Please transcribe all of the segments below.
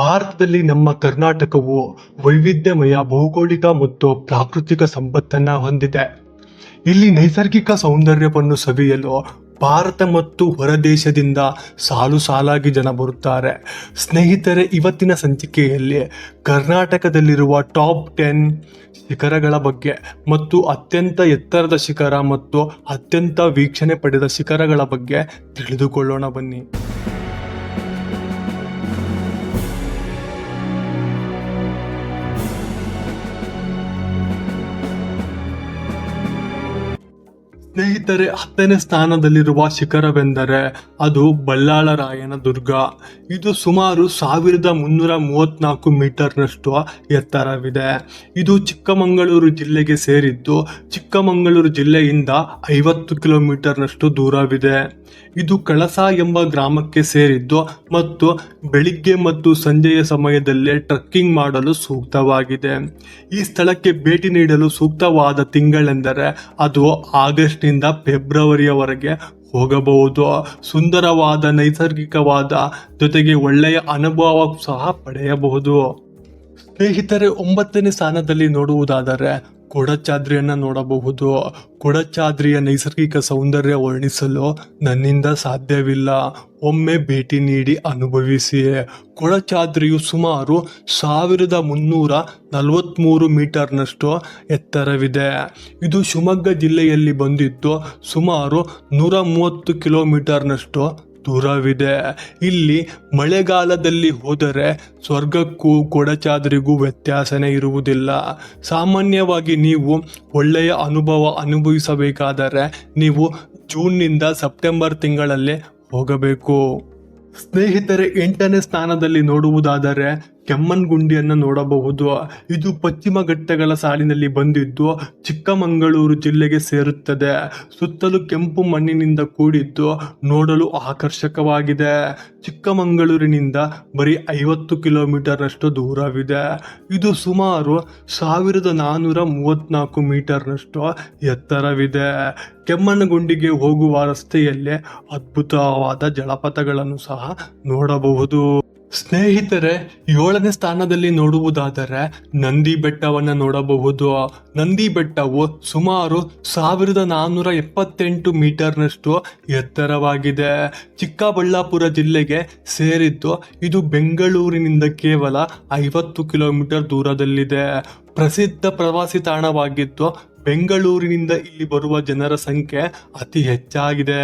ಭಾರತದಲ್ಲಿ ನಮ್ಮ ಕರ್ನಾಟಕವು ವೈವಿಧ್ಯಮಯ ಭೌಗೋಳಿಕ ಮತ್ತು ಪ್ರಾಕೃತಿಕ ಸಂಪತ್ತನ್ನ ಹೊಂದಿದೆ. ಇಲ್ಲಿ ನೈಸರ್ಗಿಕ ಸೌಂದರ್ಯವನ್ನು ಸವಿಯಲು ಭಾರತ ಮತ್ತು ಹೊರದೇಶದಿಂದ ಸಾಲು ಸಾಲಾಗಿ ಜನ ಬರುತ್ತಾರೆ. ಸ್ನೇಹಿತರೆ, ಇವತ್ತಿನ ಸಂಚಿಕೆಯಲ್ಲಿ ಕರ್ನಾಟಕದಲ್ಲಿರುವ ಟಾಪ್ ಟೆನ್ ಶಿಖರಗಳ ಬಗ್ಗೆ ಮತ್ತು ಅತ್ಯಂತ ಎತ್ತರದ ಶಿಖರ ಮತ್ತು ಅತ್ಯಂತ ವೀಕ್ಷಣೆ ಪಡೆದ ಶಿಖರಗಳ ಬಗ್ಗೆ ತಿಳಿದುಕೊಳ್ಳೋಣ ಬನ್ನಿ. ಸ್ನೇಹಿತರೆ, ಹತ್ತನೇ ಸ್ಥಾನದಲ್ಲಿರುವ ಶಿಖರವೆಂದರೆ ಅದು ಬಲ್ಲಾಳರಾಯನ ದುರ್ಗ. ಇದು ಸುಮಾರು ಸಾವಿರದ ಮುನ್ನೂರ ಮೂವತ್ನಾಲ್ಕು ಮೀಟರ್ನಷ್ಟು ಎತ್ತರವಿದೆ. ಇದು ಚಿಕ್ಕಮಗಳೂರು ಜಿಲ್ಲೆಗೆ ಸೇರಿದ್ದು ಚಿಕ್ಕಮಗಳೂರು ಜಿಲ್ಲೆಯಿಂದ ಐವತ್ತು ಕಿಲೋಮೀಟರ್ನಷ್ಟು ದೂರವಿದೆ. ಇದು ಕಳಸ ಎಂಬ ಗ್ರಾಮಕ್ಕೆ ಸೇರಿದ್ದು ಮತ್ತು ಬೆಳಿಗ್ಗೆ ಮತ್ತು ಸಂಜೆಯ ಸಮಯದಲ್ಲಿ ಟ್ರಕ್ಕಿಂಗ್ ಮಾಡಲು ಸೂಕ್ತವಾಗಿದೆ. ಈ ಸ್ಥಳಕ್ಕೆ ಭೇಟಿ ನೀಡಲು ಸೂಕ್ತವಾದ ತಿಂಗಳೆಂದರೆ ಅದು ಆಗಸ್ಟ್ನಿಂದ ಫೆಬ್ರವರಿಯವರೆಗೆ ಹೋಗಬಹುದು. ಸುಂದರವಾದ, ನೈಸರ್ಗಿಕವಾದ, ಜೊತೆಗೆ ಒಳ್ಳೆಯ ಅನುಭವ ಸಹ ಪಡೆಯಬಹುದು. ಸ್ನೇಹಿತರೆ, ಒಂಬತ್ತನೇ ಸ್ಥಾನದಲ್ಲಿ ನೋಡುವುದಾದರೆ ಕೊಡಚಾದ್ರಿಯನ್ನು ನೋಡಬಹುದು. ಕೊಡಚಾದ್ರಿಯ ನೈಸರ್ಗಿಕ ಸೌಂದರ್ಯ ವರ್ಣಿಸಲು ನನ್ನಿಂದ ಸಾಧ್ಯವಿಲ್ಲ. ಒಮ್ಮೆ ಭೇಟಿ ನೀಡಿ ಅನುಭವಿಸಿ ಕೊಡಚಾದ್ರಿಯು ಸುಮಾರು ಸಾವಿರದ ಮುನ್ನೂರ ನಲವತ್ತ್ಮೂರು ಮೀಟರ್ನಷ್ಟು ಎತ್ತರವಿದೆ. ಇದು ಶಿವಮೊಗ್ಗ ಜಿಲ್ಲೆಯಲ್ಲಿ ಬಂದಿದ್ದು ಸುಮಾರು ನೂರ ಮೂವತ್ತು ಕಿಲೋಮೀಟರ್ನಷ್ಟು ದೂರವಿದೆ. ಇಲ್ಲಿ ಮಳೆಗಾಲದಲ್ಲಿ ಹೋದರೆ ಸ್ವರ್ಗಕ್ಕೂ ಕೊಡಚಾದ್ರಿಗೂ ವ್ಯತ್ಯಾಸನೇ ಇರುವುದಿಲ್ಲ. ಸಾಮಾನ್ಯವಾಗಿ ನೀವು ಒಳ್ಳೆಯ ಅನುಭವ ಅನುಭವಿಸಬೇಕಾದರೆ ನೀವು ಜೂನ್ನಿಂದ ಸೆಪ್ಟೆಂಬರ್ ತಿಂಗಳಲ್ಲಿ ಹೋಗಬೇಕು. ಸ್ನೇಹಿತರೆ, ಎಂಟನೇ ಸ್ಥಾನದಲ್ಲಿ ನೋಡುವುದಾದರೆ ಕೆಮ್ಮನ್ಗುಂಡಿಯನ್ನು ನೋಡಬಹುದು. ಇದು ಪಶ್ಚಿಮ ಘಟ್ಟಗಳ ಸಾಲಿನಲ್ಲಿ ಬಂದಿದ್ದು, ಚಿಕ್ಕಮಗಳೂರು ಜಿಲ್ಲೆಗೆ ಸೇರುತ್ತದೆ. ಸುತ್ತಲೂ ಕೆಂಪು ಮಣ್ಣಿನಿಂದ ಕೂಡಿದ್ದು ನೋಡಲು ಆಕರ್ಷಕವಾಗಿದೆ. ಚಿಕ್ಕಮಗಳೂರಿನಿಂದ ಬರೀ ಐವತ್ತು ಕಿಲೋಮೀಟರ್ನಷ್ಟು ದೂರವಿದೆ. ಇದು ಸುಮಾರು ಸಾವಿರದ ನಾನ್ನೂರ ಮೂವತ್ತ್ನಾಲ್ಕು ಮೀಟರ್ನಷ್ಟು ಎತ್ತರವಿದೆ. ಕೆಮ್ಮಣ್ಣಗುಂಡಿಗೆ ಹೋಗುವ ರಸ್ತೆಯಲ್ಲೇ ಅದ್ಭುತವಾದ ಜಲಪಾತಗಳನ್ನು ಸಹ ನೋಡಬಹುದು. ಸ್ನೇಹಿತರೆ, ಏಳನೇ ಸ್ಥಾನದಲ್ಲಿ ನೋಡುವುದಾದರೆ ನಂದಿ ಬೆಟ್ಟವನ್ನು ನೋಡಬಹುದು. ನಂದಿ ಬೆಟ್ಟವು ಸುಮಾರು ಸಾವಿರದ ನಾನ್ನೂರ ಎಪ್ಪತ್ತೆಂಟು ಮೀಟರ್ನಷ್ಟು ಎತ್ತರವಾಗಿದೆ. ಚಿಕ್ಕಬಳ್ಳಾಪುರ ಜಿಲ್ಲೆಗೆ ಸೇರಿದ್ದು ಇದು ಬೆಂಗಳೂರಿನಿಂದ ಕೇವಲ ಐವತ್ತು ಕಿಲೋಮೀಟರ್ ದೂರದಲ್ಲಿದೆ. ಪ್ರಸಿದ್ಧ ಪ್ರವಾಸಿ ತಾಣವಾಗಿದ್ದು ಬೆಂಗಳೂರಿನಿಂದ ಇಲ್ಲಿ ಬರುವ ಜನರ ಸಂಖ್ಯೆ ಅತಿ ಹೆಚ್ಚಾಗಿದೆ.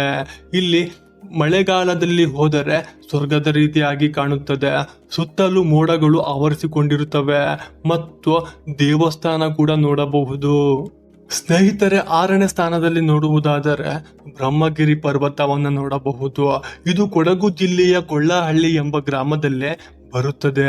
ಇಲ್ಲಿ ಮಳೆಗಾಲದಲ್ಲಿ ಹೋದರೆ ಸ್ವರ್ಗದ ರೀತಿಯಾಗಿ ಕಾಣುತ್ತದೆ. ಸುತ್ತಲೂ ಮೋಡಗಳು ಆವರಿಸಿಕೊಂಡಿರುತ್ತವೆ ಮತ್ತು ದೇವಸ್ಥಾನ ಕೂಡ ನೋಡಬಹುದು. ಸ್ನೇಹಿತರೆ, ಆರನೇ ಸ್ಥಾನದಲ್ಲಿ ನೋಡುವುದಾದರೆ ಬ್ರಹ್ಮಗಿರಿ ಪರ್ವತವನ್ನು ನೋಡಬಹುದು. ಇದು ಕೊಡಗು ಜಿಲ್ಲೆಯ ಕೊಳ್ಳಹಳ್ಳಿ ಎಂಬ ಗ್ರಾಮದಲ್ಲೇ ಬರುತ್ತದೆ.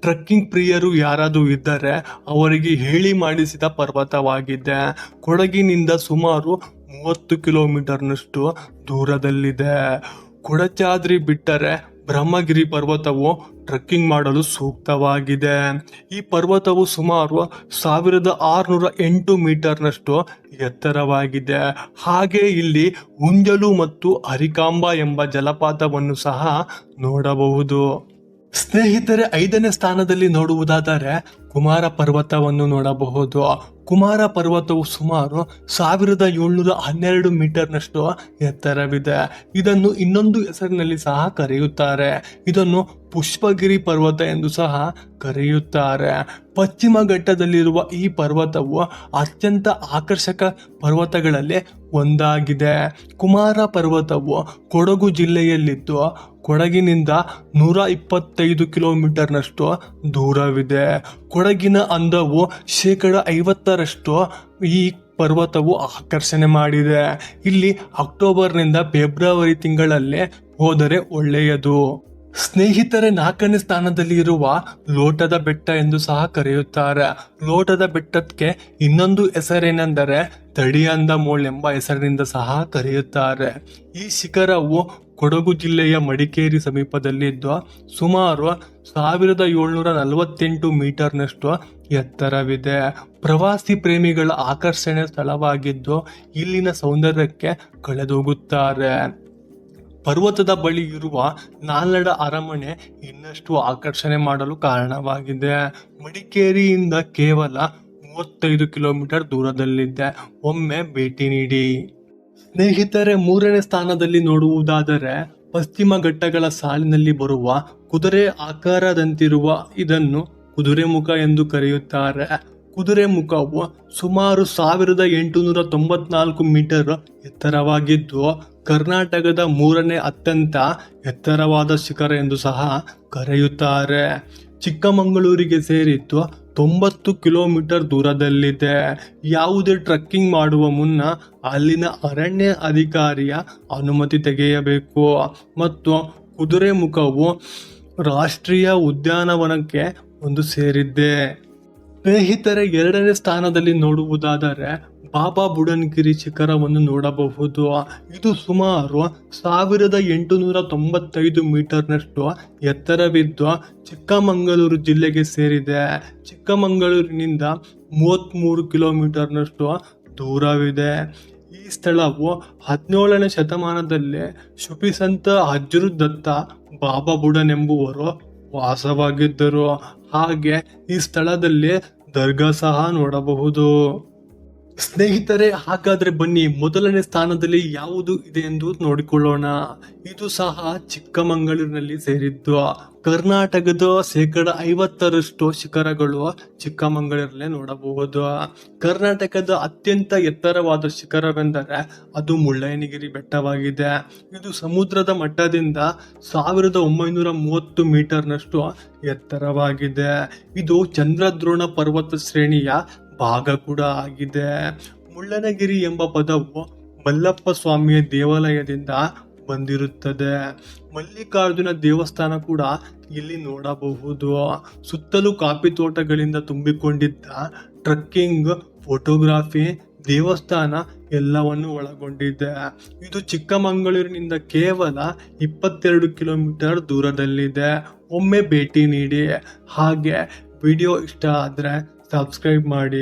ಟ್ರಕ್ಕಿಂಗ್ ಪ್ರಿಯರು ಯಾರಾದರೂ ಇದ್ದರೆ ಅವರಿಗೆ ಹೇಳಿ ಮಾಡಿಸಿದ ಪರ್ವತವಾಗಿದೆ. ಕೊಡಗಿನಿಂದ ಸುಮಾರು ಮೂವತ್ತು ಕಿಲೋಮೀಟರ್ನಷ್ಟು ದೂರದಲ್ಲಿದೆ. ಕೊಡಚಾದ್ರಿ ಬಿಟ್ಟರೆ ಬ್ರಹ್ಮಗಿರಿ ಪರ್ವತವು ಟ್ರೆಕ್ಕಿಂಗ್ ಮಾಡಲು ಸೂಕ್ತವಾಗಿದೆ. ಈ ಪರ್ವತವು ಸುಮಾರು ಸಾವಿರದ ಆರುನೂರ ಎಂಟು ಮೀಟರ್ನಷ್ಟು ಎತ್ತರವಾಗಿದೆ. ಹಾಗೆ ಇಲ್ಲಿ ಉಂಜಲು ಮತ್ತು ಹರಿಕಾಂಬ ಎಂಬ ಜಲಪಾತವನ್ನು ಸಹ ನೋಡಬಹುದು. ಸ್ನೇಹಿತರೆ, ಐದನೇ ಸ್ಥಾನದಲ್ಲಿ ನೋಡುವುದಾದರೆ ಕುಮಾರ ಪರ್ವತವನ್ನು ನೋಡಬಹುದು. ಕುಮಾರ ಪರ್ವತವು ಸುಮಾರು ಸಾವಿರದ ಏಳ್ನೂರ ಹನ್ನೆರಡು ಮೀಟರ್ನಷ್ಟು ಎತ್ತರವಿದೆ. ಇದನ್ನು ಇನ್ನೊಂದು ಹೆಸರಿನಲ್ಲಿ ಸಹ ಕರೆಯುತ್ತಾರೆ. ಇದನ್ನು ಪುಷ್ಪಗಿರಿ ಪರ್ವತ ಎಂದು ಸಹ ಕರೆಯುತ್ತಾರೆ. ಪಶ್ಚಿಮ ಘಟ್ಟದಲ್ಲಿರುವ ಈ ಪರ್ವತವು ಅತ್ಯಂತ ಆಕರ್ಷಕ ಪರ್ವತಗಳಲ್ಲಿ ಒಂದಾಗಿದೆ. ಕುಮಾರ ಪರ್ವತವು ಕೊಡಗು ಜಿಲ್ಲೆಯಲ್ಲಿದ್ದು, ಕೊಡಗಿನಿಂದ ನೂರ ಇಪ್ಪತ್ತೈದು ಕಿಲೋಮೀಟರ್ನಷ್ಟು ದೂರವಿದೆ. ಕೊಡಗಿನ ಅಂದವು ಶೇಕಡ ಐವತ್ತರಷ್ಟು ಈ ಪರ್ವತವು ಆಕರ್ಷಣೆ ಮಾಡಿದೆ. ಇಲ್ಲಿ ಅಕ್ಟೋಬರ್ನಿಂದ ಫೆಬ್ರವರಿ ತಿಂಗಳಲ್ಲೇ ಹೋದರೆ ಒಳ್ಳೆಯದು. ಸ್ನೇಹಿತರೆ, ನಾಲ್ಕನೇ ಸ್ಥಾನದಲ್ಲಿ ಇರುವ ಲೋಟದ ಬೆಟ್ಟ ಎಂದು ಸಹ ಕರೆಯುತ್ತಾರೆ. ಲೋಟದ ಬೆಟ್ಟಕ್ಕೆ ಇನ್ನೊಂದು ಹೆಸರೇನೆಂದರೆ ತಡಿಯಂದ ಮೋಳ್ ಎಂಬ ಹೆಸರಿನಿಂದ ಸಹ ಕರೆಯುತ್ತಾರೆ. ಈ ಶಿಖರವು ಕೊಡಗು ಜಿಲ್ಲೆಯ ಮಡಿಕೇರಿ ಸಮೀಪದಲ್ಲಿದ್ದು, ಸುಮಾರು ಸಾವಿರದ ಏಳ್ನೂರ ನಲವತ್ತೆಂಟು ಮೀಟರ್ನಷ್ಟು ಎತ್ತರವಿದೆ. ಪ್ರವಾಸಿ ಪ್ರೇಮಿಗಳ ಆಕರ್ಷಣೆ ಸ್ಥಳವಾಗಿದ್ದು, ಇಲ್ಲಿನ ಸೌಂದರ್ಯಕ್ಕೆ ಕಳೆದೋಗುತ್ತಾರೆ. ಪರ್ವತದ ಬಳಿ ಇರುವ ನಾಲ್ನಡ ಅರಮನೆ ಇನ್ನಷ್ಟು ಆಕರ್ಷಣೆ ಮಾಡಲು ಕಾರಣವಾಗಿದೆ. ಮಡಿಕೇರಿಯಿಂದ ಕೇವಲ ಮೂವತ್ತೈದು ಕಿಲೋಮೀಟರ್ ದೂರದಲ್ಲಿದೆ. ಒಮ್ಮೆ ಭೇಟಿ ನೀಡಿ. ಸ್ನೇಹಿತರೆ, ಮೂರನೇ ಸ್ಥಾನದಲ್ಲಿ ನೋಡುವುದಾದರೆ ಪಶ್ಚಿಮ ಘಟ್ಟಗಳ ಸಾಲಿನಲ್ಲಿ ಬರುವ ಕುದುರೆ ಆಕಾರದಂತಿರುವ ಇದನ್ನು ಕುದುರೆಮುಖ ಎಂದು ಕರೆಯುತ್ತಾರೆ. ಕುದುರೆ ಮುಖವು ಸುಮಾರು ಸಾವಿರದ ಎಂಟುನೂರ ತೊಂಬತ್ನಾಲ್ಕು ಮೀಟರ್ ಎತ್ತರವಾಗಿದ್ದು, ಕರ್ನಾಟಕದ ಮೂರನೇ ಅತ್ಯಂತ ಎತ್ತರವಾದ ಶಿಖರ ಎಂದು ಸಹ ಕರೆಯುತ್ತಾರೆ. ಚಿಕ್ಕಮಗಳೂರಿಗೆ ಸೇರಿದ್ದು ತೊಂಬತ್ತು ಕಿಲೋಮೀಟರ್ ದೂರದಲ್ಲಿದೆ. ಯಾವುದೇ ಟ್ರಕ್ಕಿಂಗ್ ಮಾಡುವ ಮುನ್ನ ಅಲ್ಲಿನ ಅರಣ್ಯ ಅಧಿಕಾರಿಯ ಅನುಮತಿ ತೆಗೆಯಬೇಕು. ಮತ್ತು ಕುದುರೆ ಮುಖವು ರಾಷ್ಟ್ರೀಯ ಉದ್ಯಾನವನಕ್ಕೆ ಒಂದು ಸೇರಿದ್ದೆ ಸ್ನೇಹಿತರೆ, ಎರಡನೇ ಸ್ಥಾನದಲ್ಲಿ ನೋಡುವುದಾದರೆ ಬಾಬಾ ಬುಡನ್ಗಿರಿ ಶಿಖರವನ್ನು ನೋಡಬಹುದು. ಇದು ಸುಮಾರು ಸಾವಿರದ ಎಂಟುನೂರ ತೊಂಬತ್ತೈದು ಮೀಟರ್ನಷ್ಟು ಎತ್ತರವಿದ್ದು ಚಿಕ್ಕಮಗಳೂರು ಜಿಲ್ಲೆಗೆ ಸೇರಿದೆ. ಚಿಕ್ಕಮಗಳೂರಿನಿಂದ ಮೂವತ್ತ್ಮೂರು ಕಿಲೋಮೀಟರ್ನಷ್ಟು ದೂರವಿದೆ. ಈ ಸ್ಥಳವು ಹದಿನೇಳನೇ ಶತಮಾನದಲ್ಲಿ ಶುಪಿಸಂತ ಹಜರುದತ್ತ ಬಾಬಾ ಬುಡನ್ ಎಂಬುವರು ವಾಸವಾಗಿದ್ದರು ಹಾಗೆ ಈ ಸ್ಥಳದಲ್ಲಿ ದರ್ಗಾ ಸಹ ನೋಡಬಹುದು. ಸ್ನೇಹಿತರೆ, ಹಾಗಾದ್ರೆ ಬನ್ನಿ, ಮೊದಲನೇ ಸ್ಥಾನದಲ್ಲಿ ಯಾವುದು ಇದೆ ಎಂದು ನೋಡಿಕೊಳ್ಳೋಣ. ಇದು ಸಹ ಚಿಕ್ಕಮಗಳೂರಿನಲ್ಲಿ ಸೇರಿದ್ದು. ಕರ್ನಾಟಕದ ಶೇಕಡ ಐವತ್ತರಷ್ಟು ಶಿಖರಗಳು ಚಿಕ್ಕಮಗಳೂರಲ್ಲೇ ನೋಡಬಹುದು. ಕರ್ನಾಟಕದ ಅತ್ಯಂತ ಎತ್ತರವಾದ ಶಿಖರವೆಂದರೆ ಅದು ಮುಳ್ಳಯ್ಯನಗಿರಿ ಬೆಟ್ಟವಾಗಿದೆ. ಇದು ಸಮುದ್ರದ ಮಟ್ಟದಿಂದ ಸಾವಿರದ ಒಂಬೈನೂರ ಮೂವತ್ತು ಮೀಟರ್ನಷ್ಟು ಎತ್ತರವಾಗಿದೆ. ಇದು ಚಂದ್ರದ್ರೋಣ ಪರ್ವತ ಶ್ರೇಣಿಯ ಭಾಗ ಕೂಡ ಆಗಿದೆ. ಮುಳ್ಳನಗಿರಿ ಎಂಬ ಪದವು ಮಲ್ಲಪ್ಪ ಸ್ವಾಮಿಯ ದೇವಾಲಯದಿಂದ ಬಂದಿರುತ್ತದೆ. ಮಲ್ಲಿಕಾರ್ಜುನ ದೇವಸ್ಥಾನ ಕೂಡ ಇಲ್ಲಿ ನೋಡಬಹುದು. ಸುತ್ತಲೂ ಕಾಫಿ ತೋಟಗಳಿಂದ ತುಂಬಿಕೊಂಡಿದ್ದ ಟ್ರಕ್ಕಿಂಗ್, ಫೋಟೋಗ್ರಾಫಿ, ದೇವಸ್ಥಾನ ಎಲ್ಲವನ್ನು ಒಳಗೊಂಡಿದೆ. ಇದು ಚಿಕ್ಕಮಗಳೂರಿನಿಂದ ಕೇವಲ ಇಪ್ಪತ್ತೆರಡು ಕಿಲೋಮೀಟರ್ ದೂರದಲ್ಲಿದೆ. ಒಮ್ಮೆ ಭೇಟಿ ನೀಡಿ. ಹಾಗೆ ವಿಡಿಯೋ ಇಷ್ಟ ಆದರೆ ಸಬ್ಸ್ಕ್ರೈಬ್ ಮಾಡಿ